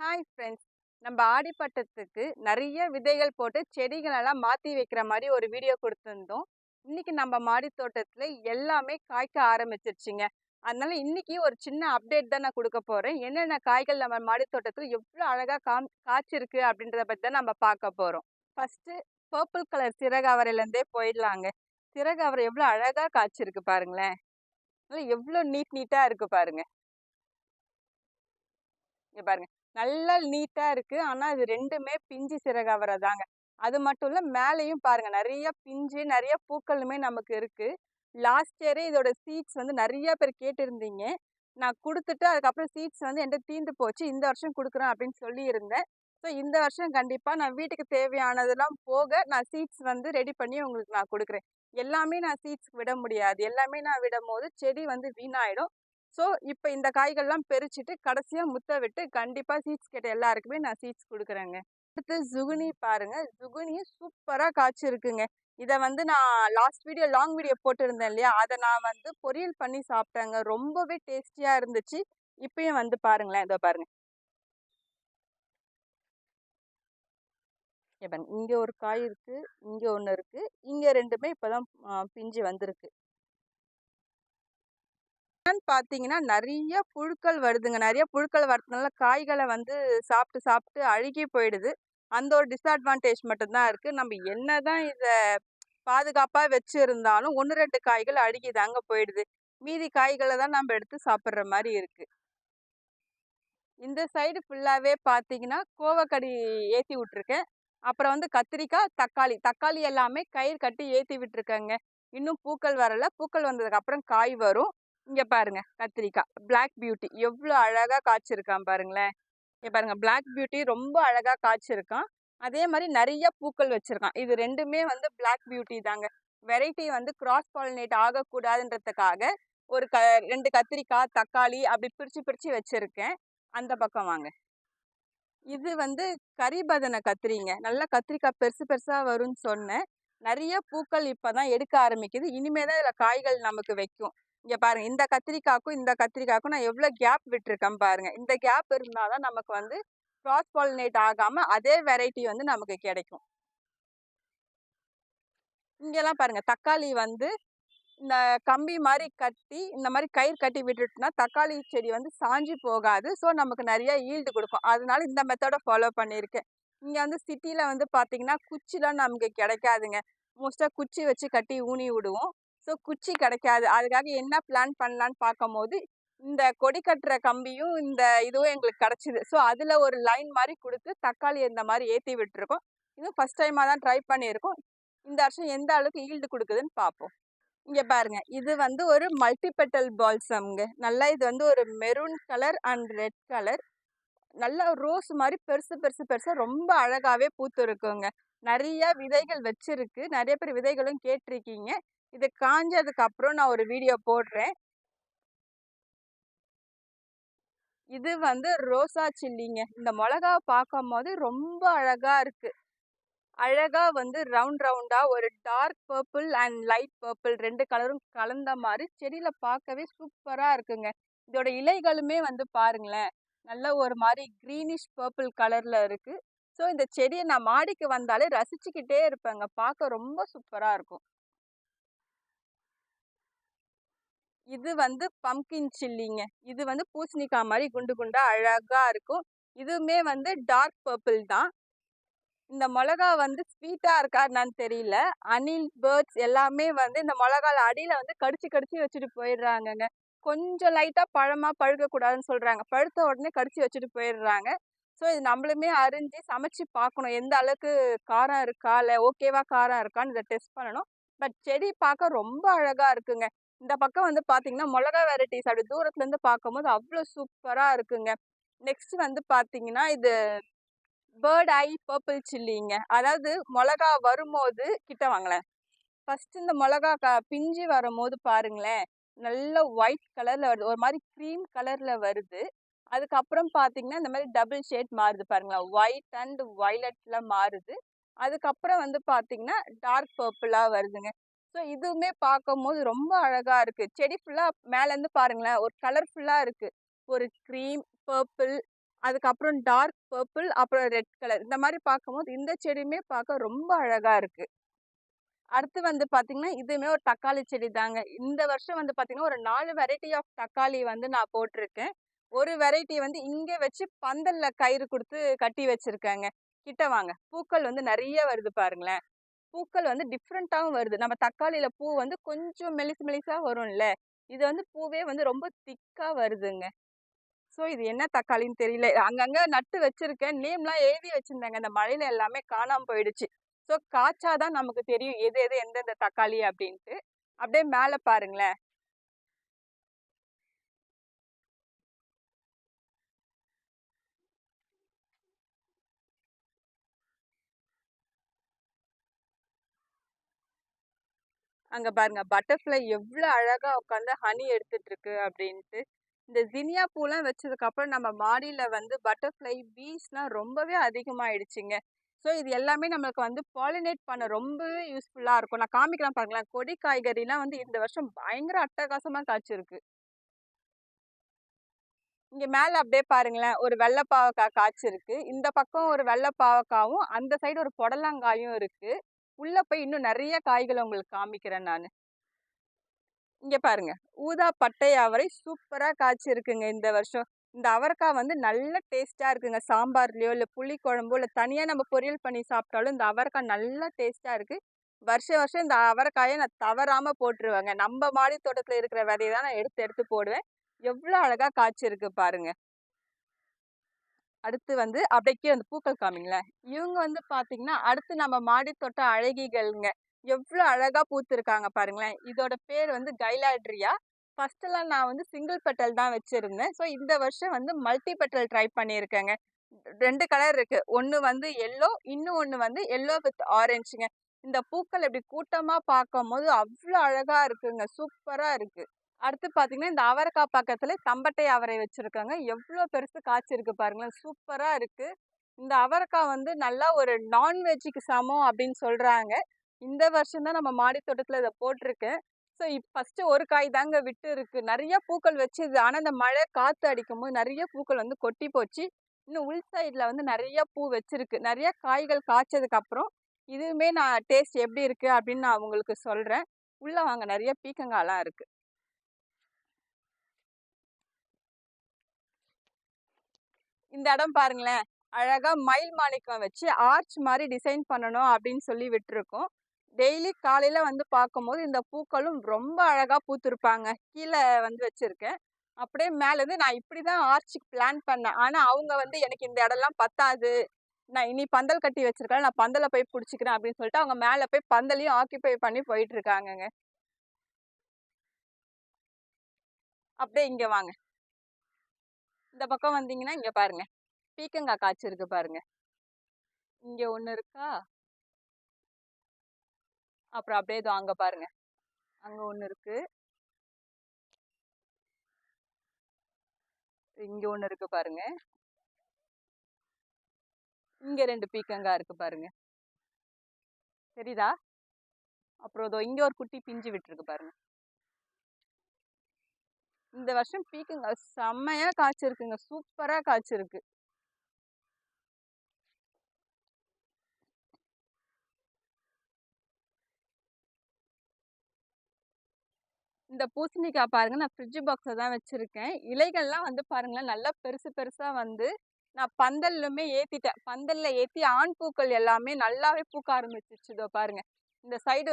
Hi friends நம்ம ஆடிப்பட்டத்துக்கு நிறைய விதைகள் போட்டு செடிகளெல்லாம் மாற்றி வைக்கிற மாதிரி ஒரு வீடியோ கொடுத்துருந்தோம். இன்னைக்கு நம்ம மாடி தோட்டத்தில் எல்லாமே காய்க்க ஆரம்பிச்சிருச்சுங்க. அதனால இன்றைக்கி ஒரு சின்ன அப்டேட் தான் நான் கொடுக்க போகிறேன் என்னென்ன காய்கள் நம்ம மாடி தோட்டத்தில் எவ்வளோ அழகாக காம் காய்ச்சிருக்கு அப்படின்றத பற்றி தான் நம்ம பார்க்க போகிறோம் ஃபஸ்ட்டு பர்பிள் கலர் சிறகவரையிலேருந்தே போயிடலாங்க. சிறகவரை எவ்வளோ அழகாக காய்ச்சிருக்கு பாருங்களேன். நல்லா எவ்வளோ நீட் நீட்டாக இருக்குது பாருங்க. இங்கே பாருங்கள் நல்லா நீட்டா இருக்கு. ஆனா இது ரெண்டுமே பிஞ்சு சிறகவரை தாங்க அது மட்டும் இல்ல மேலேயும் பாருங்க நிறைய பிஞ்சு நிறைய பூக்களுமே நமக்கு இருக்கு. லாஸ்ட் இயரே இதோட சீட்ஸ் வந்து நிறைய பேர் கேட்டிருந்தீங்க. நான் கொடுத்துட்டு அதுக்கப்புறம் சீட்ஸ் வந்து என்கிட்ட தீந்து போச்சு. இந்த வருஷம் கொடுக்குறேன் அப்படின்னு சொல்லியிருந்தேன். ஸோ இந்த வருஷம் கண்டிப்பாக நான் வீட்டுக்கு தேவையானதெல்லாம் போக நான் சீட்ஸ் வந்து ரெடி பண்ணி உங்களுக்கு நான் கொடுக்குறேன். எல்லாமே நான் சீட்ஸ் விட முடியாது. எல்லாமே நான் விடும் போது செடி வந்து வீணாயிடும். ஸோ இப்போ இந்த காய்கள்லாம் பெரிச்சிட்டு கடைசியாக முத்த விட்டு கண்டிப்பாக சீட்ஸ் கேட்ட எல்லாருக்குமே நான் சீட்ஸ் கொடுக்குறேங்க. அடுத்து ஜுகுனி பாருங்க. ஜுகுனி சூப்பராக காய்ச்சிருக்குங்க. இதை வந்து நான் லாஸ்ட் வீடியோ லாங் வீடியோ போட்டிருந்தேன் இல்லையா? அதை நான் வந்து பொரியல் பண்ணி சாப்பிட்டேங்க. ரொம்பவே டேஸ்டியாக இருந்துச்சு. இப்பயும் வந்து பாருங்களேன். இதோ பாருங்கள் இங்க இங்கே ஒரு காய் இருக்குது இங்கே ஒன்று இருக்குது இங்கே ரெண்டுமே இப்போ தான் பிஞ்சு வந்திருக்கு. என்னன்னு பார்த்தீங்கன்னா நிறைய புழுக்கள் வருதுங்க. நிறைய புழுக்கள் வரதுனால காய்களை வந்து சாப்பிட்டு சாப்பிட்டு அழுகி போயிடுது. அந்த ஒரு டிஸ்அட்வான்டேஜ் மட்டும்தான் இருக்குது நம்ம என்ன தான் இதை பாதுகாப்பாக வச்சுருந்தாலும் ஒன்று ரெண்டு காய்கள் அழுகி தாங்க போயிடுது. மீதி காய்களை தான் நம்ம எடுத்து சாப்பிட்ற மாதிரி இருக்குது இந்த சைடு ஃபுல்லாகவே பார்த்தீங்கன்னா கோவக்கடி ஏற்றி விட்ருக்கேன் அப்புறம் வந்து கத்திரிக்காய் தக்காளி. தக்காளி எல்லாமே கயிறு கட்டி ஏற்றி விட்டுருக்கேங்க. இன்னும் பூக்கள் வரல. பூக்கள் வந்ததுக்கு அப்புறம் காய் வரும். இங்க பாருங்க கத்திரிக்காய். பிளாக் பியூட்டி எவ்வளோ அழகா காய்ச்சிருக்கான் பாருங்களேன். இங்க பாருங்க பிளாக் பியூட்டி ரொம்ப அழகா காய்ச்சிருக்கான். அதே மாதிரி நிறைய பூக்கள் வச்சிருக்கான். இது ரெண்டுமே வந்து பிளாக் பியூட்டி தாங்க. வெரைட்டி வந்து கிராஸ் பாலினேட் ஆகக்கூடாதுன்றதுக்காக ஒரு க ரெண்டு கத்திரிக்காய் தக்காளி அப்படி பிரிச்சு பிரிச்சு வச்சிருக்கேன். அந்த பக்கம் வாங்க. இது வந்து கரிபதனை கத்திரிங்க. நல்லா கத்திரிக்காய் பெருசு பெருசா வரும்னு சொன்னேன். நிறைய பூக்கள் இப்பதான் எடுக்க ஆரம்பிக்குது. இனிமே தான் இதுல காய்கள் நமக்கு வைக்கும். இங்க பாருங்க இந்த கத்திரிக்காய்க்கும் இந்த கத்திரிக்காய்க்கும் நான் எவ்வளவு கேப் விட்டுருக்கேன் பாருங்க. இந்த கேப் இருந்தாதான் நமக்கு வந்து கிராஸ் பாலினேட் ஆகாம அதே வெரைட்டி வந்து நமக்கு கிடைக்கும். இங்கெல்லாம் பாருங்க தக்காளி வந்து இந்த கம்பி மாதிரி கட்டி இந்த மாதிரி கயிறு கட்டி விட்டுட்டோம்னா தக்காளி செடி வந்து சாஞ்சி போகாது. ஸோ நமக்கு நிறைய ஈல்டு கொடுக்கும். அதனால இந்த மெத்தடை ஃபாலோ பண்ணியிருக்கேன். இங்கே வந்து சிட்டியில் வந்து பார்த்தீங்கன்னா குச்சிலாம் நமக்கு கிடைக்காதுங்க. மோஸ்ட்டாக குச்சி வச்சு கட்டி ஊனி விடுவோம். ஸோ குச்சி கிடைக்காது. அதுக்காக என்ன பிளான் பண்ணலான்னு பார்க்கும்போது இந்த கொடி கட்டுற கம்பியும் இந்த இதுவும் எங்களுக்கு கிடச்சிது. ஸோ அதில் ஒரு லைன் மாதிரி கொடுத்து தக்காளி இந்த மாதிரி ஏற்றி விட்டுருக்கோம். இதுவும் ஃபஸ்ட் டைமாக தான் ட்ரை பண்ணியிருக்கோம். இந்த வருஷம் எந்த அளவுக்கு ஈல்டு கொடுக்குதுன்னு பார்ப்போம். இங்கே பாருங்க. இது வந்து ஒரு மல்டிபெட்டல் பால்சம்ங்க நல்லா இது வந்து ஒரு maroon colour and red colour. நல்லா ரோஸ் மாதிரி பெருசு பெருசு பெருசாக ரொம்ப அழகாகவே பூத்து இருக்குங்க நிறைய விதைகள் வச்சிருக்கு. நிறைய பேர் விதைகளும் கேட்டிருக்கீங்க. இது காஞ்சதுக்கு அப்புறம் நான் ஒரு வீடியோ போடுறேன். இது வந்து ரோசா சில்லிங்க. இந்த மிளகா பார்க்கும் போது ரொம்ப அழகா இருக்கு. அழகா வந்து ரவுண்ட் ரவுண்டா ஒரு dark purple and light purple ரெண்டு கலரும் கலந்த மாதிரி செடியில பார்க்கவே சூப்பரா இருக்குங்க. இதோட இலைகளுமே வந்து பாருங்களேன். நல்ல ஒரு மாதிரி க்ரீனிஷ் பர்பிள் கலர்ல இருக்கு. ஸோ இந்த செடியை நான் மாடிக்கு வந்தாலே ரசிச்சுக்கிட்டே இருப்பேங்க. பார்க்க ரொம்ப சூப்பராக இருக்கும். இது வந்து பம்கின் சில்லிங்க இது வந்து பூசணிக்காய் மாதிரி குண்டு குண்டா அழகா இருக்கும். இதுவுமே வந்து டார்க் பர்பிள் தான். இந்த மிளகா வந்து ஸ்வீட்டா இருக்கா என்னன்னு தெரியல. அனில் பேர்ட்ஸ் எல்லாமே வந்து இந்த மிளகால அடியில வந்து கடிச்சு கடிச்சு வச்சுட்டு போயிடுறாங்கங்க. கொஞ்சம் லைட்டா பழமா பழுக்க கூடாதுன்னு சொல்றாங்க. பழுத்த உடனே கடிச்சு வச்சுட்டு போயிடுறாங்க. ஸோ இது நம்மளுமே அரிஞ்சு சமைச்சு பார்க்கணும். எந்த அளவுக்கு காரம் இருக்கா? இல்லை ஓகேவா காரம் இருக்கான்னு இதை டெஸ்ட் பண்ணணும். பட் செடி பார்க்க ரொம்ப அழகா இருக்குங்க. இந்த பக்கம் வந்து பார்த்தீங்கன்னா மிளகா வெரைட்டிஸ் அப்படி தூரத்துலேருந்து பார்க்கும்போது அவ்வளோ சூப்பராக இருக்குங்க. நெக்ஸ்ட் வந்து பார்த்தீங்கன்னா இது பேர்ட் ஐ பர்பிள் சில்லிங்க. அதாவது மிளகா வரும்போது கிட்ட வாங்களேன். ஃபர்ஸ்ட் இந்த மிளகா க பிஞ்சு வரும்போது பாருங்களேன். நல்ல ஒயிட் கலரில் வருது. ஒரு மாதிரி க்ரீம் கலரில் வருது. அதுக்கப்புறம் பார்த்தீங்கன்னா இந்த மாதிரி டபுள் ஷேட் மாறுது பாருங்களேன் ஒயிட் அண்ட் வயலட்ல மாறுது. அதுக்கப்புறம் வந்து பார்த்தீங்கன்னா டார்க் பர்பிளாக வருதுங்க. ஸோ இதுவுமே பார்க்கும்போது ரொம்ப அழகாக இருக்குது செடி ஃபுல்லாக மேலேருந்து பாருங்களேன் ஒரு கலர்ஃபுல்லாக இருக்குது ஒரு க்ரீம் பர்பிள் அதுக்கப்புறம் டார்க் பர்பிள் அப்புறம் ரெட் கலர். இந்த மாதிரி பார்க்கும்போது இந்த செடியுமே பார்க்க ரொம்ப அழகாக இருக்குது அடுத்து வந்து பார்த்திங்கன்னா இதுவுமே ஒரு தக்காளி செடி தாங்க. இந்த வருஷம் வந்து பார்த்திங்கன்னா ஒரு நாலு வெரைட்டி ஆஃப் தக்காளி வந்து நான் போட்டிருக்கேன். ஒரு வெரைட்டி வந்து இங்கே வச்சு பந்தலில் கயிறு கொடுத்து கட்டி வச்சுருக்கேங்க. கிட்ட வாங்க. பூக்கள் வந்து நிறைய வருது பாருங்களேன். பூக்கள் வந்து டிஃப்ரெண்ட்டாகவும் வருது. நம்ம தக்காளியில் பூ வந்து கொஞ்சம் மெலிசு மெலிசாக வரும்ல. இது வந்து பூவே வந்து ரொம்ப திக்காக வருதுங்க. ஸோ இது என்ன தக்காளின்னு தெரியல. அங்கங்கே நட்டு வச்சுருக்கேன். நேம்லாம் எழுதி வச்சுருந்தாங்க. இந்த மழையில எல்லாமே காணாமல் போயிடுச்சு. ஸோ காய்ச்சாதான் நமக்கு தெரியும் எது எது எந்தெந்த தக்காளி அப்படின்ட்டு. அப்படியே மேலே பாருங்களேன். அங்க பாருங்க பட்டர்ஃப்ளை எவ்வளோ அழகா உட்காந்து ஹனி எடுத்துட்டு இருக்கு அப்படின்ட்டு. இந்த ஜினியா பூலாம் வச்சதுக்கு அப்புறம் நம்ம மாடியில வந்து பட்டர்ஃப்ளை பீஸ்லாம் ரொம்பவே அதிகமாயிடுச்சுங்க. ஸோ இது எல்லாமே நம்மளுக்கு வந்து பாலினேட் பண்ண ரொம்பவே யூஸ்ஃபுல்லாக இருக்கும். நான் காமிக்கலாம் பாருங்களேன் கொடி காய்கறிலாம் வந்து இந்த வருஷம் பயங்கர அட்டகாசமாக காய்ச்சிருக்கு. இங்கே மேலே அப்படியே பாருங்களேன் ஒரு வெள்ளை பாவக்காய் காய்ச்சிருக்கு. இந்த பக்கம் ஒரு வெள்ளை பாவக்காவும் அந்த சைடு ஒரு புடலங்காயும் இருக்குது உள்ள போய் இன்னும் நிறைய காய்களை உங்களுக்கு காமிக்கிறேன் நான். இங்க பாருங்க. ஊதா பட்டை அவரை சூப்பரா காய்ச்சிருக்குங்க இந்த வருஷம். இந்த அவரைக்காய் வந்து நல்ல டேஸ்டா இருக்குங்க. சாம்பார்லயோ இல்ல புளி குழம்போ இல்ல தனியா நம்ம பொரியல் பண்ணி சாப்பிட்டாலும் இந்த அவரைக்காய் நல்ல டேஸ்டா இருக்கு. வருஷம் வருஷம் இந்த அவரைக்காயை நான் தவறாம போட்டுருவேங்க. நம்ம மாடி தோட்டத்துல இருக்கிற விதையை தான் நான் எடுத்து எடுத்து போடுவேன். எவ்வளோ அழகா காய்ச்சிருக்கு பாருங்க. அடுத்து வந்து அப்படியே அந்த பூக்கள் காமிங்களேன் இவங்க வந்து பார்த்தீங்கன்னா அடுத்து நம்ம மாடி தோட்ட அழகிகள்ங்க. எவ்வளோ அழகாக பூத்துருக்காங்க பாருங்களேன். இதோட பேர் வந்து கைலாட்ரியா. ஃபஸ்ட்டெல்லாம் நான் வந்து சிங்கிள் பெட்டல் தான் வச்சுருந்தேன். ஸோ இந்த வருஷம் வந்து மல்டி பெட்டல் ட்ரை பண்ணியிருக்கேங்க. ரெண்டு கலர் இருக்குது ஒன்று வந்து எல்லோ இன்னும் ஒன்று வந்து எல்லோ வித் ஆரஞ்சுங்க. இந்த பூக்கள் இப்படி கூட்டமாக பார்க்கும் போது அவ்வளோ அழகாக இருக்குங்க. சூப்பராக இருக்குது அடுத்து பார்த்தீங்கன்னா இந்த அவரைக்காய் பக்கத்தில் தம்பட்டை அவரை வச்சுருக்காங்க. எவ்வளோ பெருசு காய்ச்சிருக்கு பாருங்களேன். சூப்பராக இருக்குது இந்த அவரைக்காய் வந்து நல்லா ஒரு நான்வெஜ்ஜுக்கு சமம் அப்படின்னு சொல்கிறாங்க இந்த வருஷம் தான் நம்ம மாடி தோட்டத்தில் இதை போட்டிருக்கேன். ஸோ இப்போ ஃபஸ்ட்டு ஒரு காய் தாங்க விட்டு இருக்குது நிறைய பூக்கள் வச்சுது. ஆனால் இந்த மழை காற்று அடிக்கும் போது நிறைய பூக்கள் வந்து கொட்டி போச்சு. இன்னும் உள் சைடில் வந்து நிறைய பூ வச்சுருக்கு. நிறைய காய்கள் காய்ச்சதுக்கப்புறம் இதுவுமே நான் டேஸ்ட் எப்படி இருக்குது அப்படின்னு நான் உங்களுக்கு சொல்கிறேன் உள்ளே வாங்க. நிறைய பீக்கங்காலாம் இருக்குது இந்த இடம் பாருங்களேன். அழகா மயில் மாணிக்கம் வச்சு ஆர்ச் மாதிரி டிசைன் பண்ணணும் அப்படின்னு சொல்லி விட்டுருக்கோம். டெய்லி காலையில வந்து பார்க்கும்போது இந்த பூக்களும் ரொம்ப அழகா பூத்திருப்பாங்க. கீழே வந்து வச்சிருக்கேன். அப்படியே மேலேருந்து இருந்து நான் இப்படிதான் ஆர்ச்சுக்கு பிளான் பண்ணேன். ஆனா அவங்க வந்து எனக்கு இந்த இடம்லாம் பத்தாது. நான் இனி பந்தல் கட்டி வச்சிருக்கேன். நான் பந்தலை போய் பிடிச்சிக்கிறேன் அப்படின்னு சொல்லிட்டு அவங்க மேலே போய் பந்தலையும் ஆக்கிபை பண்ணி போயிட்டு இருக்காங்கங்க. அப்படியே இங்க வாங்க. இந்த பக்கம் வந்தீங்கன்னா இங்க பாருங்க. பீக்கங்காய் காய்ச்சிருக்கு பாருங்க. இங்க ஒண்ணு இருக்கா? அப்புறம் அப்படியே இதோ அங்க பாருங்க. அங்க ஒண்ணு இருக்கு. இங்க ஒண்ணு இருக்கு பாருங்க. இங்க ரெண்டு பீக்கங்காய் இருக்கு பாருங்க. தெரியுதா? அப்புறம் இதோ இங்க ஒரு குட்டி பிஞ்சு விட்டுருக்கு பாருங்க. இந்த வருஷம் பீக்குங்க. செம்மையா காய்ச்சிருக்குங்க. சூப்பரா காய்ச்சிருக்கு. இந்த பூசணிக்காய் பாருங்க. நான் ஃப்ரிட்ஜ் பாக்ஸில் தான் வச்சுருக்கேன். இலைகள்லாம் வந்து பாருங்களேன் நல்லா பெருசு பெருசாக வந்து நான் பந்தல்லுமே ஏற்றிட்டேன் பந்தலில் ஏற்றி ஆண் பூக்கள் எல்லாமே நல்லாவே பூக்க ஆரம்பிச்சிச்சுதோ பாருங்க. இந்த சைடு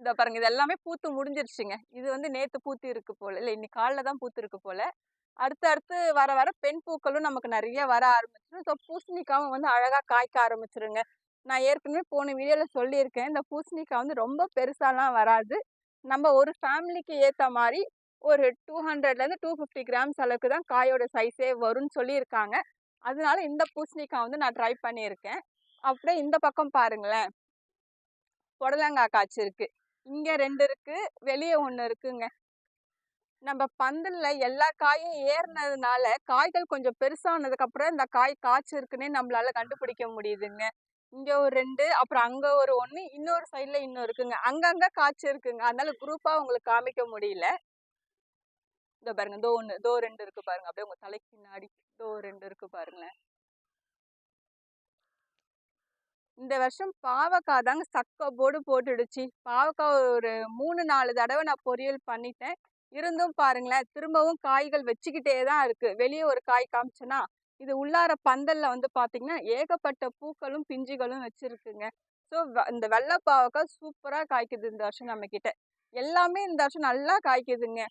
இந்த பாருங்க இது எல்லாமே பூத்து முடிஞ்சிருச்சுங்க. இது வந்து நேற்று பூத்து இருக்கு போல. இல்லை இன்னைக்கு காலைல தான் பூத்து இருக்கு போல. அடுத்து அடுத்து வர வர பெண் பூக்களும் நமக்கு நிறைய வர ஆரம்பிச்சிடும் ஸோ பூசணிக்காவும் வந்து அழகாக காய்க்க ஆரம்பிச்சிருங்க. நான் ஏற்கனவே போன வீடியோவில் சொல்லியிருக்கேன். இந்த பூசணிக்காய் வந்து ரொம்ப பெருசாலாம் வராது. நம்ம ஒரு ஃபேமிலிக்கு ஏற்ற மாதிரி ஒரு டூ ஹண்ட்ரட்லேருந்து டூ ஃபிஃப்டி கிராம்ஸ் அளவுக்கு தான் காயோட சைஸே வரும்னு சொல்லியிருக்காங்க. அதனால இந்த பூசணிக்காய் வந்து நான் ட்ரை பண்ணியிருக்கேன். அப்படியே இந்த பக்கம் பாருங்களேன். புடலங்காய் காய்ச்சிருக்கு. இங்கே ரெண்டு இருக்கு வெளியே ஒன்று இருக்குங்க. நம்ம பந்தல்ல எல்லா காயும் ஏறினதுனால காய்கள் கொஞ்சம் பெருசானதுக்கு அப்புறம் இந்த காய் காய்ச்சிருக்குன்னே நம்மளால கண்டுபிடிக்க முடியுதுங்க. இங்க ஒரு ரெண்டு அப்புறம் அங்க ஒரு ஒண்ணு இன்னொரு சைடில் இன்னும் இருக்குங்க. அங்கங்க காய்ச்சி இருக்குங்க. அதனால குரூப்பா உங்களுக்கு காமிக்க முடியல. இதோ பாருங்க இதோ ஒன்று இதோ ரெண்டு இருக்கு பாருங்க. அப்படியே உங்க தலைக்கு பின்னாடி இதோ ரெண்டு இருக்கு பாருங்களேன். இந்த வருஷம் பாவக்காய் தாங்க சக்க போடு போட்டுடுச்சு. பாவக்காய் ஒரு மூணு நாலு தடவை நான் பொரியல் பண்ணிட்டேன். இருந்தும் பாருங்களேன் திரும்பவும் காய்கள் வச்சுக்கிட்டே தான் இருக்கு. வெளியே ஒரு காய் காமிச்சேன்னா இது உள்ளார பந்தல்ல வந்து பாத்தீங்கன்னா ஏகப்பட்ட பூக்களும் பிஞ்சுகளும் வச்சிருக்குங்க. ஸோ இந்த வெள்ளை பாவக்காய் சூப்பரா காய்க்குது இந்த வருஷம் நம்ம கிட்ட எல்லாமே இந்த வருஷம் நல்லா காய்க்குதுங்க.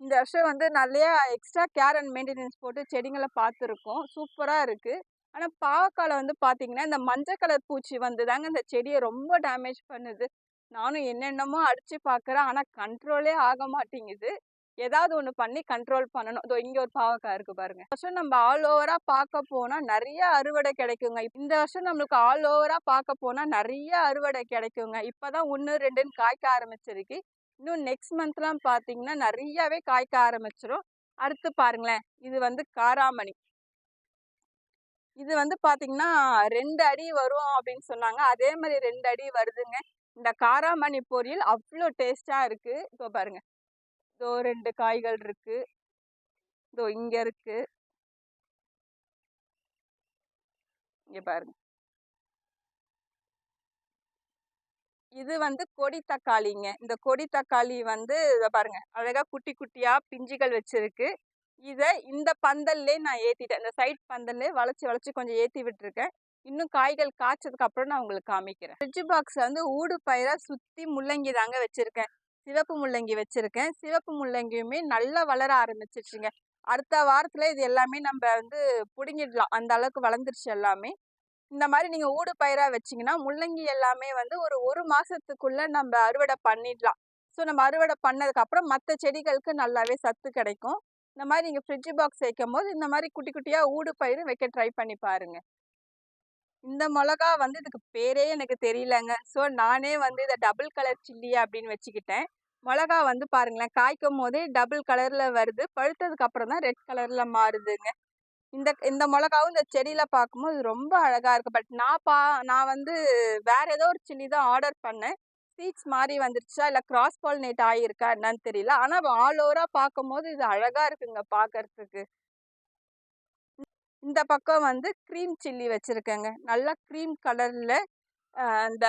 இந்த வருஷம் வந்து நிறையா எக்ஸ்ட்ரா கேர் அண்ட் மெயின்டெனன்ஸ் போட்டு செடிங்களை பார்த்துருக்கோம். சூப்பராக இருக்குது ஆனால் பாவக்கால வந்து பார்த்தீங்கன்னா இந்த மஞ்சள் கலர் பூச்சி வந்து தாங்க இந்த செடியை ரொம்ப டேமேஜ் பண்ணுது. நானும் என்னென்னமோ அடித்து பார்க்குறேன் ஆனால் கண்ட்ரோலே ஆக மாட்டேங்குது. ஏதாவது ஒன்று பண்ணி கண்ட்ரோல் பண்ணணும். இதோ இங்கே ஒரு பாவக்காய் இருக்குது பாருங்க. வருஷம் நம்ம ஆல் ஓவராக பார்க்க போனால் நிறைய அறுவடை கிடைக்குங்க. இந்த வருஷம் நம்மளுக்கு ஆல் ஓவராக பார்க்க போனால் நிறைய அறுவடை கிடைக்குங்க. இப்போ தான் ஒன்று ரெண்டுன்னு காய்க்க ஆரம்பிச்சிருக்கு. இன்னும் நெக்ஸ்ட் மந்த்லாம் பார்த்தீங்கன்னா நிறையவே காய்க்க ஆரம்பிச்சிரும். அடுத்து பாருங்களேன். இது வந்து காராமணி. இது வந்து பார்த்தீங்கன்னா ரெண்டு அடி வரும் அப்படின்னு சொன்னாங்க. அதே மாதிரி ரெண்டு அடி வருதுங்க. இந்த காராமணி பொரியல் அவ்வளோ டேஸ்டா இருக்கு. இப்போ பாருங்க. இதோ ரெண்டு காய்கள் இருக்கு. இதோ இங்க இருக்கு. இங்க பாருங்க. இது வந்து கொடி தக்காளிங்க. இந்த கொடி தக்காளி வந்து இதை பாருங்க. அழகா குட்டி குட்டியா பிஞ்சுகள் வச்சிருக்கு. இதை இந்த பந்தல்லே நான் ஏற்றிட்டேன் இந்த சைட் பந்தல்லே வளைச்சி வளைச்சி கொஞ்சம் ஏற்றி விட்டுருக்கேன். இன்னும் காய்கள் காய்ச்சதுக்கு அப்புறம் நான் உங்களுக்கு காமிக்கிறேன். ஃப்ரிட்ஜ் பாக்ஸ் வந்து ஊடு பயிராக சுற்றி முள்ளங்கி தாங்க வச்சுருக்கேன். சிவப்பு முள்ளங்கி வச்சுருக்கேன். சிவப்பு முள்ளங்கியுமே நல்லா வளர ஆரம்பிச்சிருச்சுங்க. அடுத்த வாரத்தில் இது எல்லாமே நம்ம வந்து பிடுங்கிடலாம். அந்த அளவுக்கு வளர்ந்துருச்சு எல்லாமே. இந்த மாதிரி நீங்கள் ஊடு பயிராக வச்சிங்கன்னா முள்ளங்கி எல்லாமே வந்து ஒரு ஒரு மாதத்துக்குள்ளே நம்ம அறுவடை பண்ணிடலாம். ஸோ நம்ம அறுவடை பண்ணதுக்கப்புறம் மற்ற செடிகளுக்கு நல்லாவே சத்து கிடைக்கும். இந்த மாதிரி நீங்கள் ஃப்ரிட்ஜ் பாக்ஸ் வைக்கும் போது இந்த மாதிரி குட்டி குட்டியாக ஊடு பயிர் வைக்க ட்ரை பண்ணி பாருங்கள் இந்த மிளகா வந்து இதுக்கு பேரே எனக்கு தெரியலங்க. ஸோ நானே வந்து இதை டபுள் கலர் சில்லி அப்படின்னு வச்சுக்கிட்டேன். மிளகா வந்து பாருங்களேன் காய்க்கும் போதே டபுள் கலரில் வருது. பழுத்ததுக்கு அப்புறம் தான் ரெட் கலரில் மாறுதுங்க. இந்த இந்த மிளகாவும் இந்த செடியில் பார்க்கும்போது ரொம்ப அழகாக இருக்குது பட் நான் பா நான் வந்து வேறு ஏதோ ஒரு சில்லி தான் ஆர்டர் பண்ணேன். சீட்ஸ் மாதிரி வந்துருச்சா? இல்லை கிராஸ் பாலினேட் ஆகியிருக்கா என்னன்னு தெரியல. ஆனால் ஆல் ஓவராக பார்க்கும்போது இது அழகாக இருக்குங்க பார்க்கறதுக்கு. இந்த பக்கம் வந்து க்ரீம் சில்லி வச்சுருக்கேங்க. நல்லா க்ரீம் கலரில் அந்த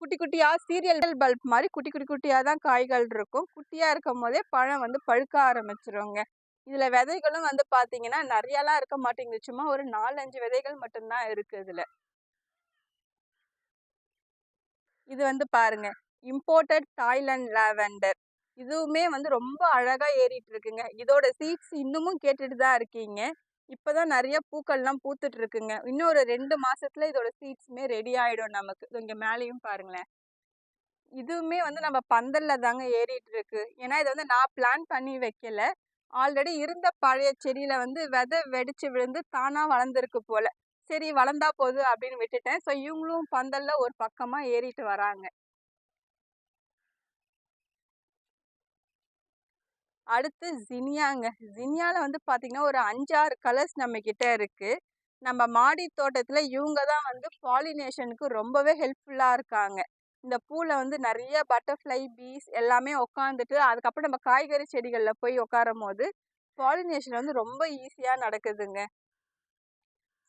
குட்டி குட்டியாக சீரியல் பல்ப் மாதிரி குட்டி குட்டி குட்டியாக தான் காய்கள் இருக்கும். குட்டியாக இருக்கும் போதே பழம் வந்து பழுக்க ஆரம்பிச்சிருங்க. இதில் விதைகளும் வந்து பார்த்தீங்கன்னா நிறையாலாம் இருக்க மாட்டேங்குது. சும்மா ஒரு நாலஞ்சு விதைகள் மட்டும்தான் இருக்குது இதில். இது வந்து பாருங்க. இம்போர்ட்டட் தாய்லாண்ட் லாவெண்டர் இதுவுமே வந்து ரொம்ப அழகாக ஏறிட்டு இருக்குங்க இதோட சீட்ஸ் இன்னமும் கேட்டுட்டு தான் இருக்கீங்க. இப்போதான் நிறைய பூக்கள்லாம் பூத்துட்டு இருக்குங்க இன்னும் ஒரு ரெண்டு மாசத்துல இதோட சீட்ஸுமே ரெடி ஆயிடும் நமக்கு. இங்கே மேலேயும் பாருங்களேன். இதுவுமே வந்து நம்ம பந்தல்ல தாங்க ஏறிட்டு இருக்கு ஏன்னா இதை வந்து நான் பிளான் பண்ணி வைக்கல. ஆல்ரெடி இருந்த பழைய செடியில வந்து விதை வெடிச்சு விழுந்து தானா வளர்ந்துருக்கு போல. சரி வளர்ந்தா போகுது அப்படின்னு விட்டுட்டேன். ஸோ இவங்களும் பந்தல்ல ஒரு பக்கமாக ஏறிட்டு வராங்க. அடுத்து ஜினியாங்க ஜினியாவில் வந்து பார்த்திங்கன்னா ஒரு அஞ்சாறு கலர்ஸ் நம்மக்கிட்ட இருக்குது நம்ம மாடி தோட்டத்தில் இவங்க தான் வந்து பாலினேஷனுக்கு ரொம்பவே ஹெல்ப்ஃபுல்லாக இருக்காங்க. இந்த பூவில் வந்து நிறைய பட்டர்ஃப்ளை பீஸ் எல்லாமே உட்காந்துட்டு அதுக்கப்புறம் நம்ம காய்கறி செடிகளில் போய் உட்காரும் போது பாலினேஷன் வந்து ரொம்ப ஈஸியாக நடக்குதுங்க.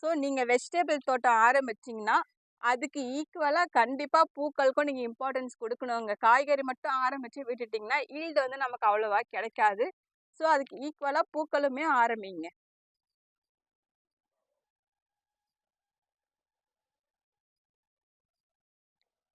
ஸோ நீங்கள் வெஜிடபிள் தோட்டம் ஆரம்பிச்சிங்கன்னா அதுக்கு ஈக்குவலாக கண்டிப்பாக பூக்களுக்கும் நீங்கள் இம்பார்ட்டன்ஸ் கொடுக்கணுங்க. காய்கறி மட்டும் ஆரம்பித்து விட்டுட்டிங்கன்னா ஈல்டு வந்து நமக்கு அவ்வளோவா கிடைக்காது. ஸோ அதுக்கு ஈக்குவலாக பூக்களுமே ஆரம்பிங்க.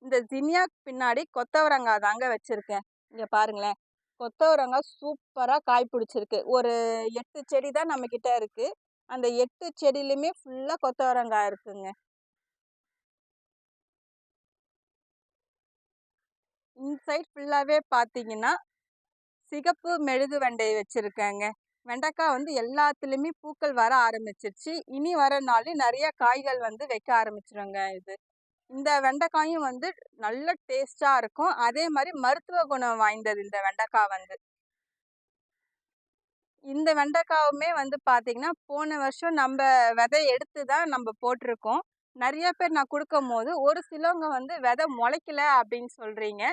இந்த ஜினியாக்கு பின்னாடி கொத்தவரங்காய் தாங்க வச்சுருக்கேன். இங்கே பாருங்களேன். கொத்தவரங்காய் சூப்பராக காய் பிடிச்சிருக்கு. ஒரு எட்டு செடி தான் நம்மக்கிட்ட இருக்குது அந்த எட்டு செடியிலுமே ஃபுல்லாக கொத்தவரங்காய் இருக்குங்க. இன்சைட் ஃபுல்லாகவே பார்த்தீங்கன்னா சிகப்பு மெழுகு வெண்டை வச்சுருக்கேங்க. வெண்டைக்காய் வந்து எல்லாத்துலேயுமே பூக்கள் வர ஆரம்பிச்சிருச்சு. இனி வர நிறைய காய்கள் வந்து வைக்க ஆரம்பிச்சிருங்க இது. இந்த வெண்டைக்காயும் வந்து நல்ல டேஸ்ட்டாக இருக்கும். அதே மாதிரி மருத்துவ குணம் வாய்ந்தது இந்த வெண்டைக்காய் வந்து. இந்த வெண்டைக்காவுமே வந்து பார்த்தீங்கன்னா போன வருஷம் நம்ம விதை எடுத்து தான் நம்ம போட்டிருக்கோம். நிறைய பேர் நான் கொடுக்கும் போது ஒரு சிலவங்க வந்து விதை முளைக்கல அப்படின்னு சொல்கிறீங்க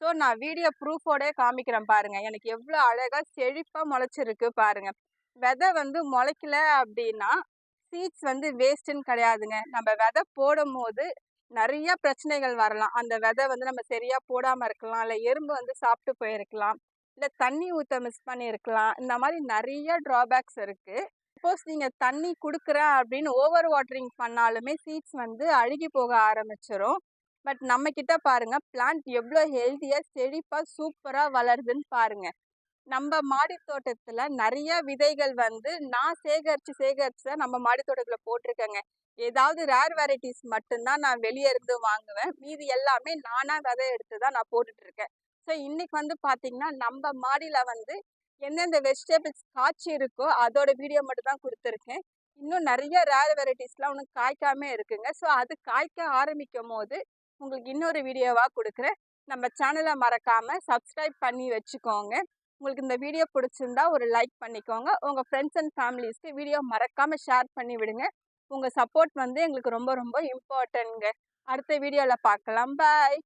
ஸோ நான் வீடியோ ப்ரூஃபோடே காமிக்கிறேன் பாருங்கள் எனக்கு எவ்வளோ அழகாக செழிப்பாக முளைச்சிருக்கு பாருங்கள் விதை வந்து முளைக்கல அப்படின்னா சீட்ஸ் வந்து வேஸ்ட்டுன்னு கிடையாதுங்க. நம்ம விதை போடும் போது நிறைய பிரச்சனைகள் வரலாம். அந்த விதை வந்து நம்ம சரியாக போடாமல் இருக்கலாம். இல்லை எறும்பு வந்து சாப்பிட்டு போயிருக்கலாம். இல்லை தண்ணி ஊற்ற மிஸ் பண்ணியிருக்கலாம் இந்த மாதிரி நிறைய ட்ராபேக்ஸ் இருக்குது சப்போஸ் நீங்கள் தண்ணி கொடுக்குறேன் அப்படின்னு ஓவர் வாட்டரிங் பண்ணாலுமே சீட்ஸ் வந்து அழுகி போக ஆரம்பிச்சிடும் பட் நம்ம கிட்ட பாருங்க பிளான்ட் எவ்வளோ ஹெல்த்தியாக செழிப்பாக சூப்பராக வளருதுன்னு பாருங்க. நம்ம மாடி தோட்டத்தில் நிறைய விதைகள் வந்து நான் சேகரித்து சேகரித்து தான் நம்ம மாடி தோட்டத்தில் போட்டிருக்கேங்க. ஏதாவது ரேர் வெரைட்டிஸ் மட்டும்தான் நான் வெளியே இருந்து வாங்குவேன். மீதி எல்லாமே நானாக விதை எடுத்து தான் நான் போட்டுட்ருக்கேன் ஸோ இன்னைக்கு வந்து பார்த்தீங்கன்னா நம்ம மாடியில் வந்து எந்தெந்த வெஜிடபிள்ஸ் காய்ச்சி இருக்கோ அதோட வீடியோ மட்டும் தான் கொடுத்துருக்கேன். இன்னும் நிறைய ரேர் வெரைட்டிஸ்லாம் ஒன்றும் காய்க்காம இருக்குங்க. ஸோ அது காய்க்க ஆரம்பிக்கும் போது உங்களுக்கு இன்னொரு வீடியோவாக கொடுக்குறேன். நம்ம சேனலை மறக்காமல் சப்ஸ்கிரைப் பண்ணி வச்சுக்கோங்க. உங்களுக்கு இந்த வீடியோ பிடிச்சிருந்தா ஒரு லைக் பண்ணிக்கோங்க. உங்கள் ஃப்ரெண்ட்ஸ் அண்ட் ஃபேமிலிஸ்க்கு வீடியோ மறக்காமல் ஷேர் பண்ணி விடுங்க. உங்கள் சப்போர்ட் வந்து எங்களுக்கு ரொம்ப ரொம்ப இம்பார்ட்டன்ங்க அடுத்த வீடியோவில் பார்க்கலாம் பாய்